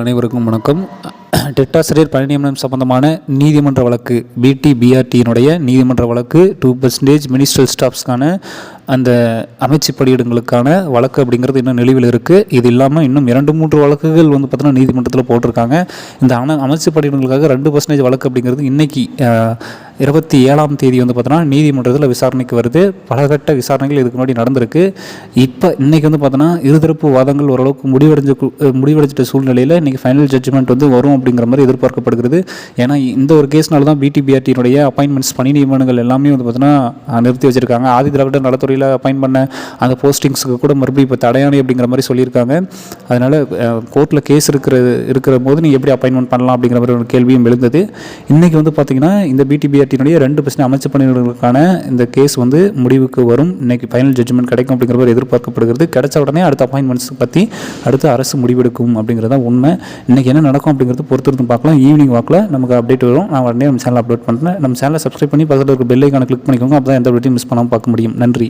அனைவருக்கும் வணக்கம். டெட்டாசிரியர் பணி சம்பந்தமான நீதிமன்ற வழக்கு பிடி பிஆர்டியினுடைய நீதிமன்ற வழக்கு டூ பர்சன்டேஜ் மினிஸ்ட்ரல் ஸ்டாஃப்ஸ்க்கான அந்த அமைச்சு பணியிடங்களுக்கான வழக்கு அப்படிங்கிறது இன்னும் நிலுவில் இருக்குது இது இல்லாமல் இன்னும் இரண்டு மூன்று வழக்குகள் வந்து பார்த்தோன்னா நீதிமன்றத்தில் போட்டிருக்காங்க. இந்த அன அமைச்சு பணியிடங்களுக்காக ரெண்டு பர்சன்டேஜ் வழக்கு அப்படிங்கிறது இன்றைக்கி இருபத்தி ஏழாம் தேதி வந்து பார்த்தோன்னா நீதிமன்றத்தில் விசாரணைக்கு வருது. பலகட்ட விசாரணைகள் இதுக்கு முன்னாடி நடந்திருக்கு. இப்போ இன்றைக்கி வந்து பார்த்தோன்னா இருதரப்பு வாதங்கள் ஓரளவுக்கு முடிவடைஞ்ச கு- முடிவடைஞ்சிட்ட சூழ்நிலையில் இன்றைக்கி ஃபைனல் ஜட்ஜ்மெண்ட் வந்து வரும் அப்படிங்கிற மாதிரி எதிர்பார்க்கப்படுகிறது. ஏன்னா இந்த ஒரு கேஸ்னால தான் பிடிபிஆர்டியினுடைய அப்பாயின்மெண்ட்ஸ் பணி நியமனங்கள் எல்லாமே வந்து பார்த்தோன்னா நிறுத்தி வச்சிருக்காங்க. ஆதி திராவிட நலத்துறையில் அப்பாயின் பண்ண அந்த போஸ்டிங்ஸுக்கு கூட மறுபடியும் இப்போ தடையானை அப்படிங்கிற மாதிரி சொல்லியிருக்காங்க. அதனால் கோர்ட்டில் கேஸ் இருக்கிற இருக்கிற போது நீங்கள் எப்படி அப்பாயின்மெண்ட் பண்ணலாம் அப்படிங்கிற மாதிரி ஒரு கேள்வியும் எழுந்தது. இன்றைக்கி வந்து பார்த்திங்கன்னா இந்த பிடிபிஆர்டியினுடைய ரெண்டு பிரச்சனை அமைச்சு பணியிடங்களுக்கான இந்த கேஸ் வந்து முடிவுக்கு வரும். இன்னைக்கு ஃபைனல் ஜட்ஜ்மெண்ட் கிடைக்கும் அப்படிங்கிற மாதிரி எதிர்பார்க்கப்படுகிறது. கிடைச்ச உடனே அடுத்த அப்பாயின்மெண்ட்ஸ் பற்றி அடுத்து அரசு முடிவெடுக்கும் அப்படிங்கிறது தான் உண்மை. இன்றைக்கி என்ன நடக்கும் அப்படிங்கிறது பொறுத்திருந்து பார்க்கலாம். ஈவினிங் வாக்கில் நமக்கு அப்டேட் வரும். நான் உடனே நம்ம சேனல் அப்லோட் பண்ணுறேன் நம்ம சேனலை சப்ஸ்கிரைப் பண்ணி பக்கத்தில் இருக்க பெல் கிளிக் பண்ணிக்கோங்க. அப்போ தான் எந்த வீட்டையும் மிஸ் பண்ணாமல் பார்க்க முடியும். நன்றி.